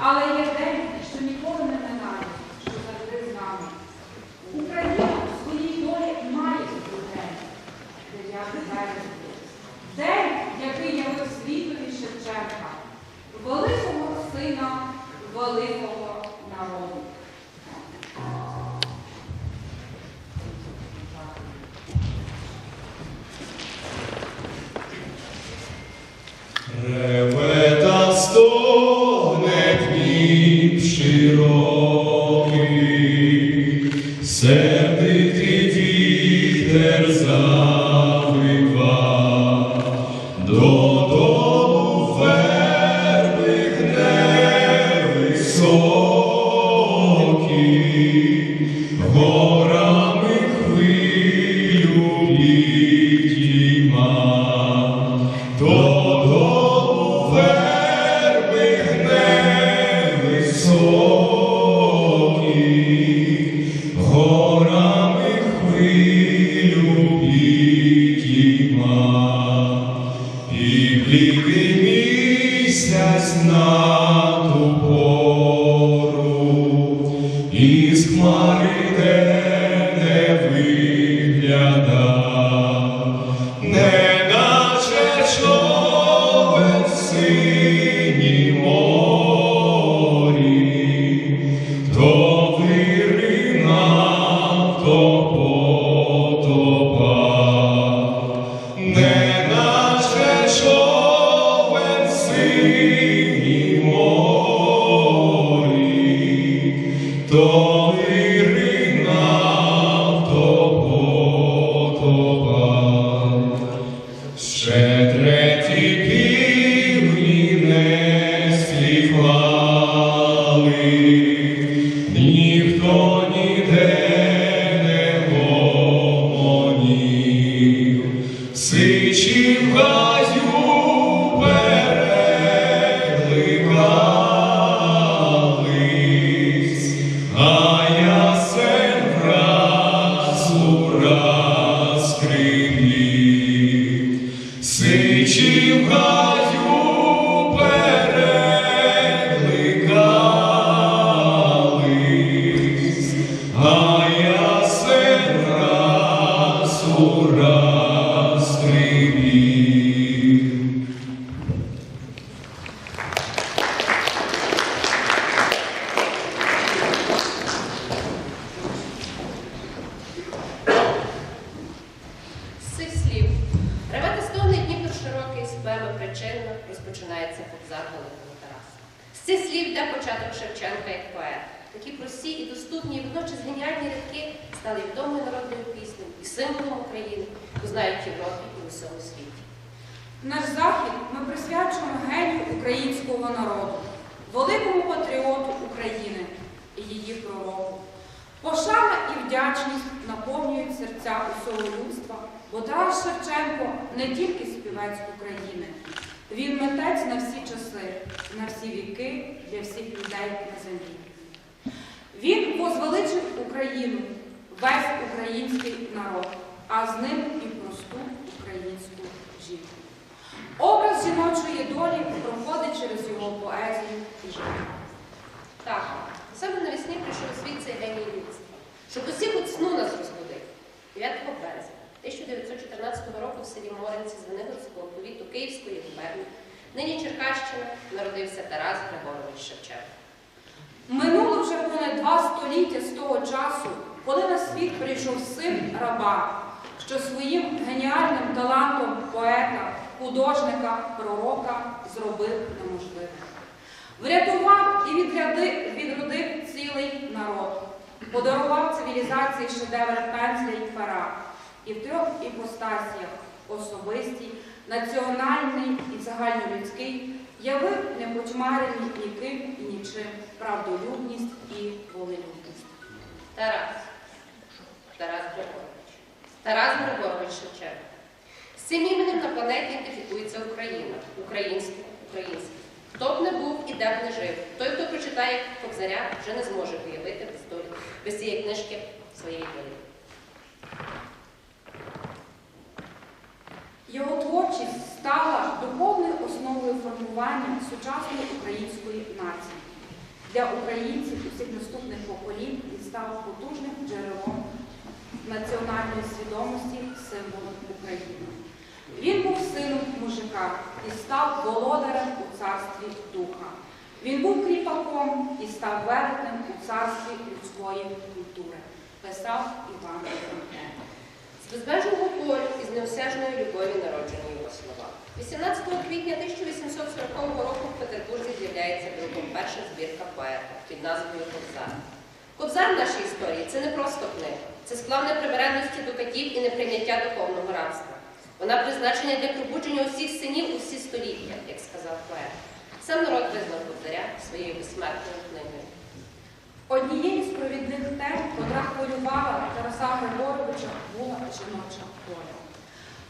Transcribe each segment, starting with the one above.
Але є день, що ніколи не минає, що завжди з нами. Україна в своїй долі має цей день. 9 березня. День, який явив світові Шевченка, великого сина великого сердитий вітер завива, Maria. Не співали, не тільки співець України, він митець на всі часи, на всі віки для всіх людей на землі. Він возвеличив Україну, весь український народ, а з ним і просту українську жінку. Образ жіночої долі проходить через його поезію і життя. Так, саме навесні прийшов світ цей геній людства, щоб усіх от сну нас розбудити. 9 березня 1914 року в селі Моринці Звенигорського повіту Київської губернії, нині Черкащина, народився Тарас Григорович Шевченко. Минуло вже понад два століття з того часу, коли на світ прийшов син раба, що своїм геніальним талантом поета, художника, пророка зробив неможливе. Врятував і відродив цілий народ, подарував цивілізації шедевр пензля і пера, і в трьох іпостасіях особистій, національний і загальнолюдський явив непотьмарений ніким і нічим правдолюбність і волелюбність. Тарас. Тарас Григорович. Тарас Григорович Шевченко. З цим іменем на планеті ідентифікується Україна. Українське, українське. Хто б не був і де б не жив, той, хто прочитає Кобзаря, вже не зможе уявити без, долі, без цієї книжки своєї долі. Його творчість стала духовною основою формування сучасної української нації. для українців усіх наступних поколінь і став потужним джерелом національної свідомості символом України. Він був сином мужика і став володарем у царстві духа. Він був кріпаком і став велетнем у царстві людської культури, писав Іван Франко. З безмежного болю і з неосяжної любові народжені його слова. 18 квітня 1840 року в Петербурзі з'являється друком перша збірка поета під назвою Кобзар. Кобзар в нашій історії це не просто книга, це склав непримиренності до катів і неприйняття духовного рабства. Вона призначена для пробудження усіх синів у всі століття, як сказав поет. Сам народ визнав Кобзаря своєю безсмертною книгою. Однією з провідних тем, котра хвилювала Тараса Григоровича, була жіноча доля.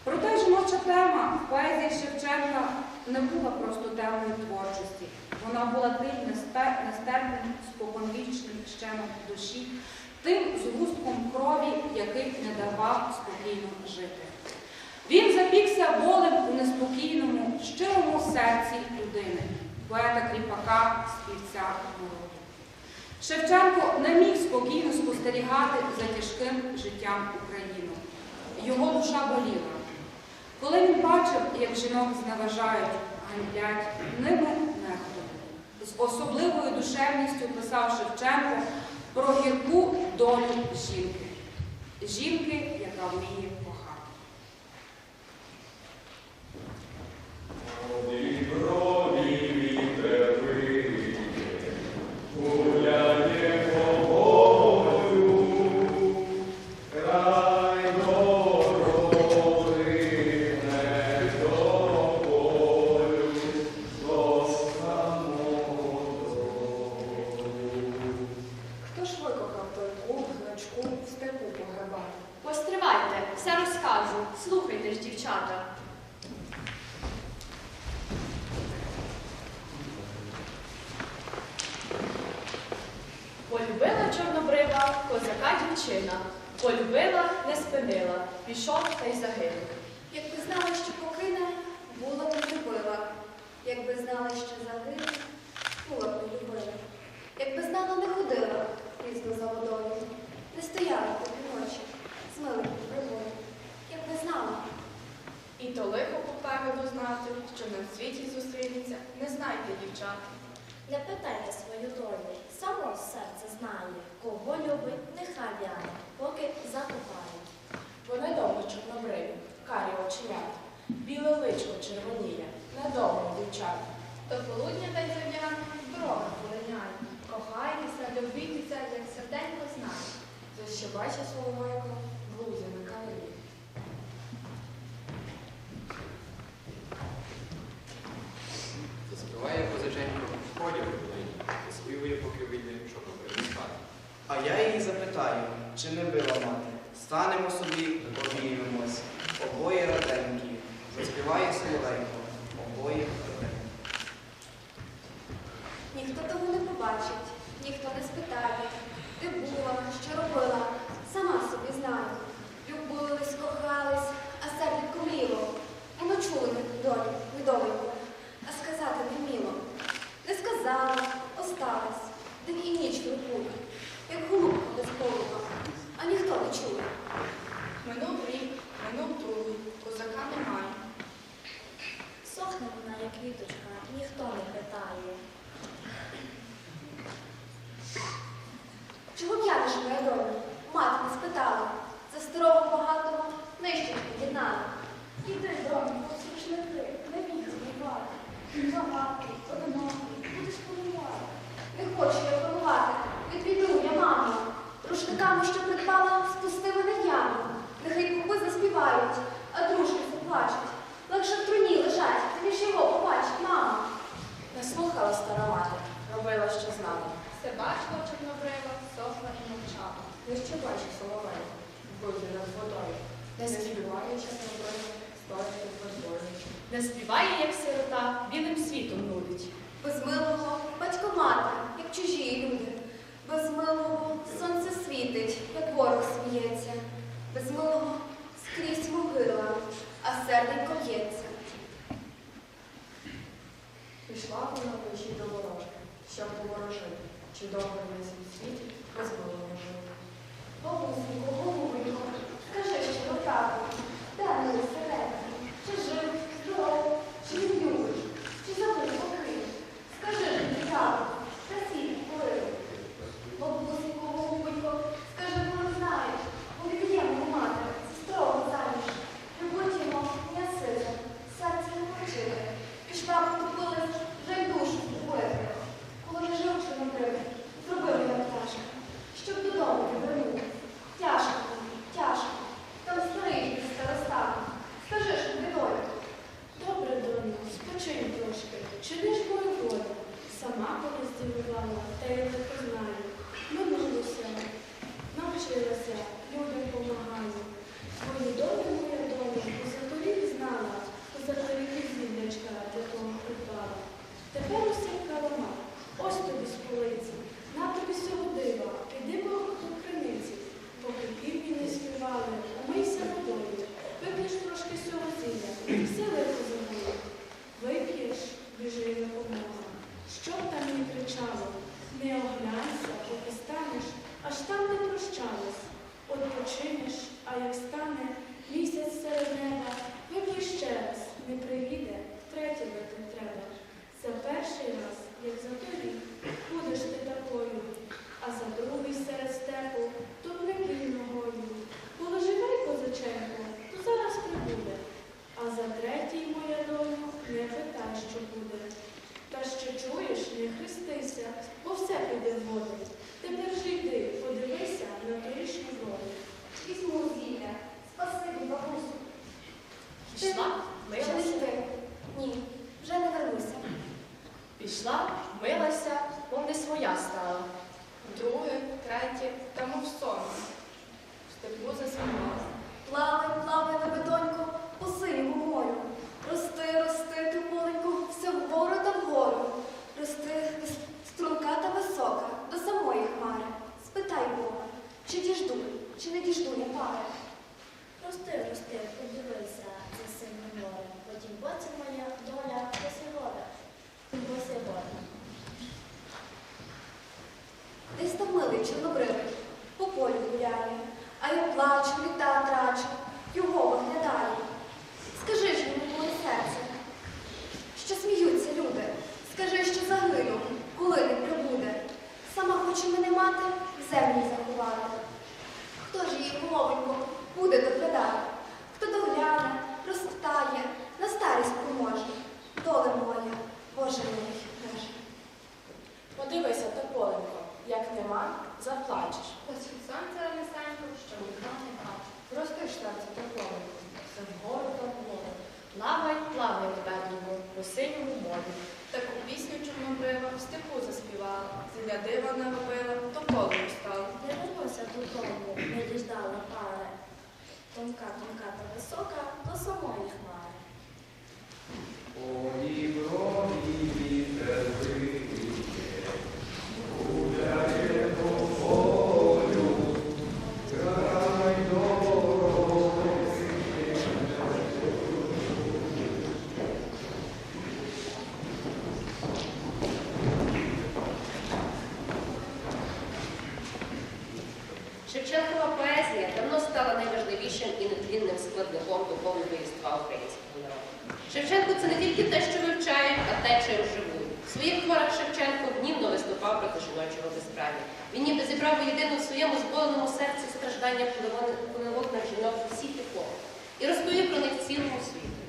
Проте жіноча тема в поезії Шевченка не була просто темою творчості. Вона була тим нестерпним, споконвічним щемом душі, тим згустком крові, який не давав спокійно жити. Він запікся болем у неспокійному, щирому серці людини, поета кріпака, співця народу. Шевченко не міг спокійно спостерігати за тяжким життям України. Його душа боліла. Коли він бачив, як жінок зневажають, ганьблять, ними нехтували. З особливою душевністю писав Шевченко про гірку долю жінки. Жінки, яка вміє кохати. Полюбила, не спинила, пішов та й загинув. Якби знала, що покине, була б не любила. Якби знала, що загине, була б любила. Якби знала, не ходила пізно за водою, не стояла тобі ночі, з милим прибою. Якби знала, І то лихо попереду знати, що на світі зустрінеться, не знайте, дівчата. Не питайте свою долю, само серце знає, кого любить, нехай в'яне, поки закопає. Вони довго чорнобриві, карі оченята, біле личко червоніє, недовго дівчата. до полудня та й зодяне дорога полиняє. Кохайтеся, любітеся, як серденько знає. Защебаче соловейко, в лузі на калині. Заспіває козаченько в ході в долині, заспівує, поки вийде, щоб перестати. А я її запитаю, чи не била мати. Станемо собі, обіймемось. Обоє раденькі. Пішла, милася, мов не своя стала. Друге, третє, та мов сон. В степу засміяла. Плавай, плавай на бетоньку по синьому морю. Рости, рости, туполеньку, все вгору та вгору. Рости струнка та висока, до самої хмари. Спитай Бога, чи діжду, чи не діжду я пари. Рости, рости, подивися за синім морем. Потім боці моя доля посигода. Посигода. Десь там милий чорнобривий, по полю гуляє, а я плачу, літа трачу, його виглядає. Скажи ж мені, моє серце, що сміються люди, скажи, що загину, коли не прибуде. Сама хоче мене мати, в землі заховати. Хто ж її головенько буде доглядати? Хто догляне, розтає, на старість поможе. Доле моя, Боже мій, Боже. Подивися, Тополенко, як нема, заплачеш. Ось від сонця ранесенько, що вікна не бачу. Прости ж серце Тополенко, Все вгору та вгору. Плавай, плавай, бедному, по синьому морю. Таку пісню чорнобрива в степу заспівала, зілля дива наробила, тополею стала. Не вернуся додому, не діждала пари. Тонка, тонка та висока до самої хмари. Ой, броні вітер виє, гуляє по полю, край дороги. Шевченкова поезія давно стала найважливішим і нетлінним складником духовного єства українського народу. Шевченко це не тільки те, що вивчають, а те, чим живуть. В своїх творах Шевченко гнівно виступав проти жіночого безправ'я. Він ніби зібрав воєдино в своєму зболеному серці страждання на жінок всіх епох і розповів про них цілому світу.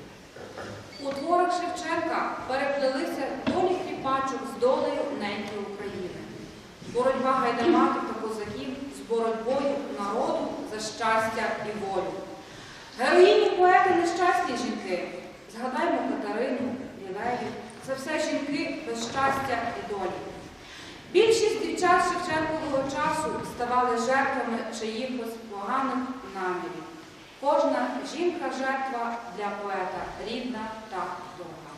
У творах Шевченка переплелися долі хліпачок з долею неньки України. Боротьба гайдамаків та козаків з боротьбою народу за щастя і волю. Героїні поети нещасні жінки. Згадаймо Катерину, Лілею. Це все жінки без щастя і долі. Більшість дівчат Шевченкового часу ставали чиїхось поганих намірів. Кожна жінка жертва для поета рідна та дорога.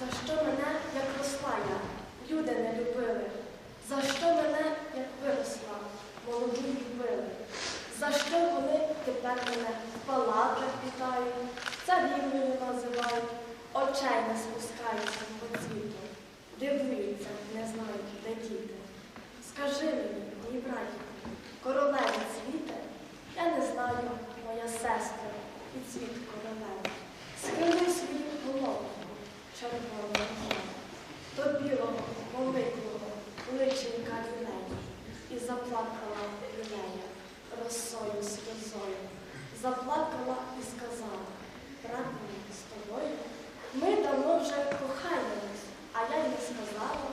За що мене, як росла я, люди не любили? За що мене, як виросла, молоду любили? За що вони тепер мене в палатах вітають, царівною називають, очей не спускаються по цвіту, дивуються, не знають, де діти. Скажи мені, мій братіку, королеві цвіте, я не знаю, моя сестра, і цвіт королеви. Схили свою голову, червоного до білого, великого личинка лілеї, і заплакала лілея росою сльозою. Заплакала і сказала, брат мій з тобою, ми давно вже кохаємось, а я й не сказала,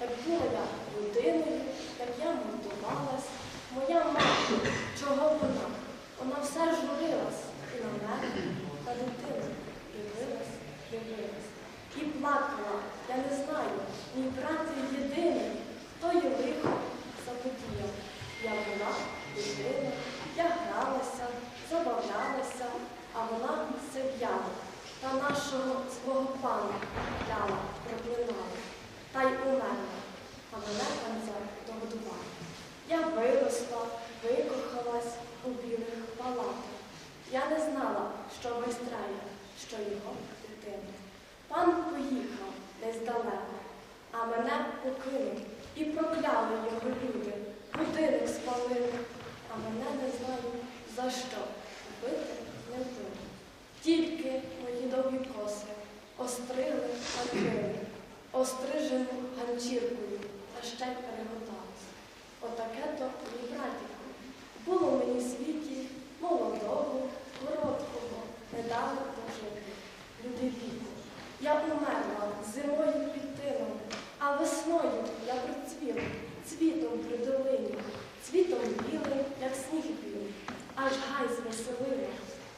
як була людиною, як я монтувалась, моя мати, чого вона? Вона все журилась і на мене, та дитину дивилась, дивилась. І плакала, я не знаю, мій брат єдиний, хто є лихо заподіяв. Я була дитина, я гралася, забавлялася, а вона сив'яла, та нашого свого пана ляла, не знала, що безстрання, що його дитина. Пан поїхав десь далеко, а мене покинув і прокляли його люди. Будинок спалили, а мене не знаю за що. Бити не буду. Тільки мої довгі коси острили ганкили, острижену ганчіркою та ще переготалась. Отаке то мій братіку. Було мені світі молодого короткого, не дали дожити. Люди віку. Я умерла зимою під тином, а весною я процвіла цвітом при долині, цвітом білим, як сніг білий, аж гай звеселила,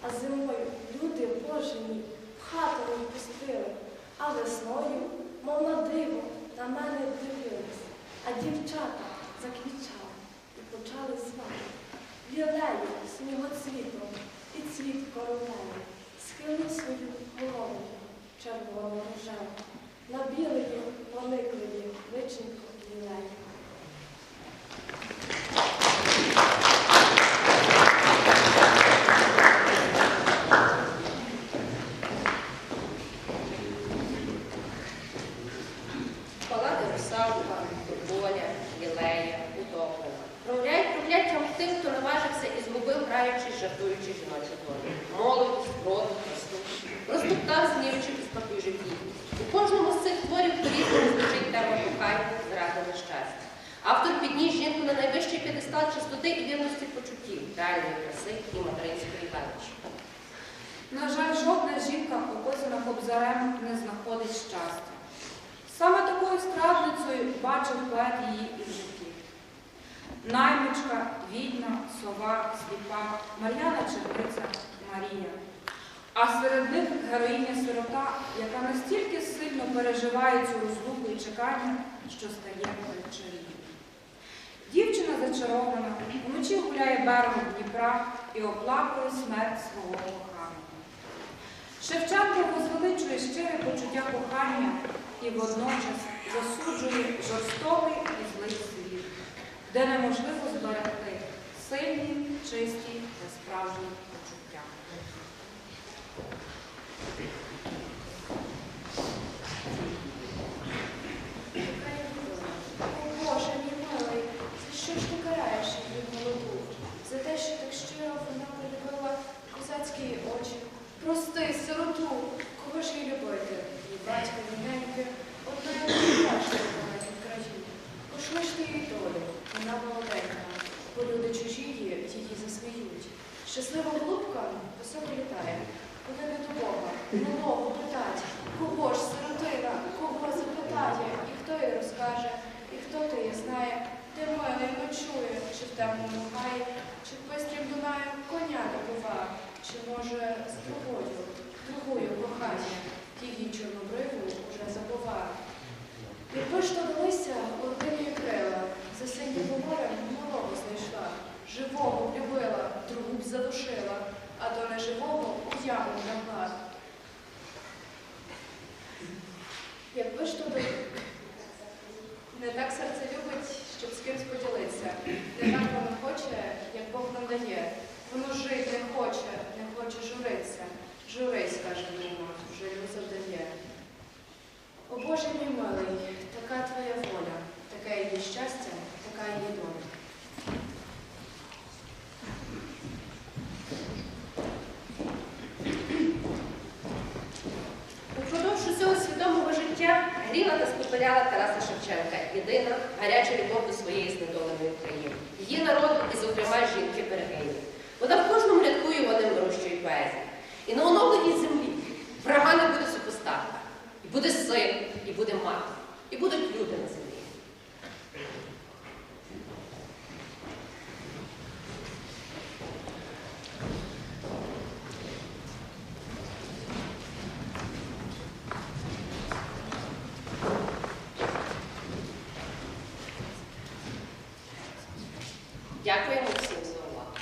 а зимою люди божені в хату не впустили, а весною, мов на диво, на мене дивились, а дівчата заквічали і почали звати. Вілею снігоцвітом і цвіт королеви схилив свою голову червону рожеву, на білої пониклої личенько вілею. Хто і згубив, граючись, жартуючи жіночу долю. Молодість, роду, красу. Розтоптав, знівчив і спокій У кожному з цих творів по-різному звучить тема кохання, зради нещастя. Автор підніс жінку на найвищий п'єдестал чистоти і вірності почуттів, реальної краси і материнської величі. На жаль, жодна жінка, описана кобзарем, не знаходить щастя. Саме такою страдницею бачив поет її і в житті. Наймичка, відьма, сова, сліпа, Мар'яна Черниця, Марія. А серед них героїня сирота, яка настільки сильно переживає цю розлуку і чекання, що стає вечеріє. Дівчина зачарована, вночі гуляє берегом Дніпра і оплакує смерть свого коханого. Шевченко возвеличує щире почуття кохання і водночас засуджує жорстокий і злий світ, де неможливо зберегти сильні, чисті та справжні почуття. О Боже, мій милий, за що ж ти караєш її молоду? За те, що так щиро вона полюбила козацькі її очі. Прости, сироту, кого ж їй любити? Її батько, неньки, одна й найкраща в країні. Пошли ж ти її долю, вона молоденька, бо люди чужі її, її засміють. Щаслива голубка високо літає, вона не до Бога, на Богу питать, кого ж сиротина, кого запитає, і хто їй розкаже, і хто ти її знає, де мене почує, чи в темному гаї, чи в пестрім Дунаю коня добува, чи може з другою, другою кохання, її чорнобриву уже забува. Якби ж то далися ордині крила, за синім морем малого знайшла, живого б любила, другу б задушила, а до неживого у яму грабла. Якби ж то не так серце любить, щоб з кимсь поділитися, не так воно хоче, як Бог нам дає. Воно жить не хоче, не хоче журитися. Журись, каже вже йому завдає. О Боже мій милий, така твоя воля, таке її щастя, така її доля. Упродовж усього свідомого життя гріла та спопиляла Тараса Шевченка, єдина гаряча любов до своєї знедоленої України, її народу і, зокрема, жінки берегині. Вона в кожному рядку його не вирощує поезії. І на оновленій землі врага не буде супостата. І буде син, і буде мати, і будуть люди на землі. Дякуємо всім за увагу.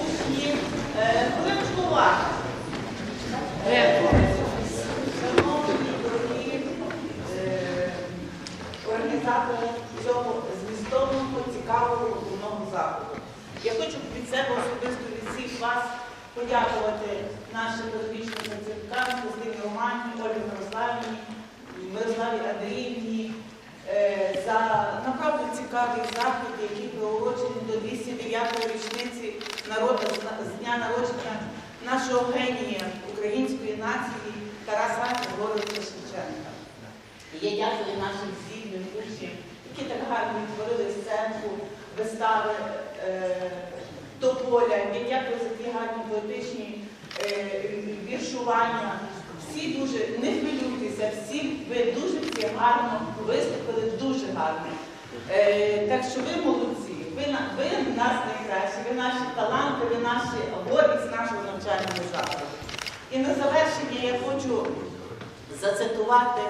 Учні, е, хвилиночку уваги. Шановні, дорогі е, організатори цього змістовного, цікавого головного заходу. Я хочу від себе особисто від всіх вас подякувати нашим педагогічним працівникам, Костині Романі, Ольгі Мирославівні, Мирославі Андріївні е, за направду цікавий захід, який приурочений до 209-ї річниці народу, з дня народження нашого генія української нації Тараса Григоровича Шевченка. І я дякую нашим здібним учням, які так гарно відтворили сценку, вистави е, Тополя. Я дякую за ті гарні поетичні е, віршування. Всі дуже, не хвилюйтеся, всі ви дуже всі гарно виступили, дуже гарно. Е, так що ви молодці, ви, ви нас найкращі, ви наші таланти, ви наші гордість нашого навчального закладу. І на завершення я хочу зацитувати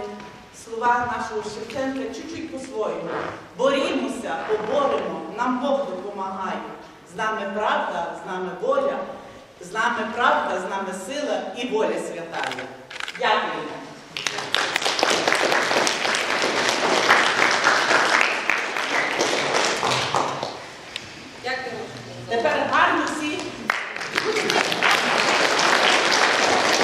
слова нашого Шевченка чуть-чуть по-своєму. Борімося, поборемо, нам Бог допомагає. З нами правда, з нами воля, з нами правда, з нами сила і воля святає. Дякую.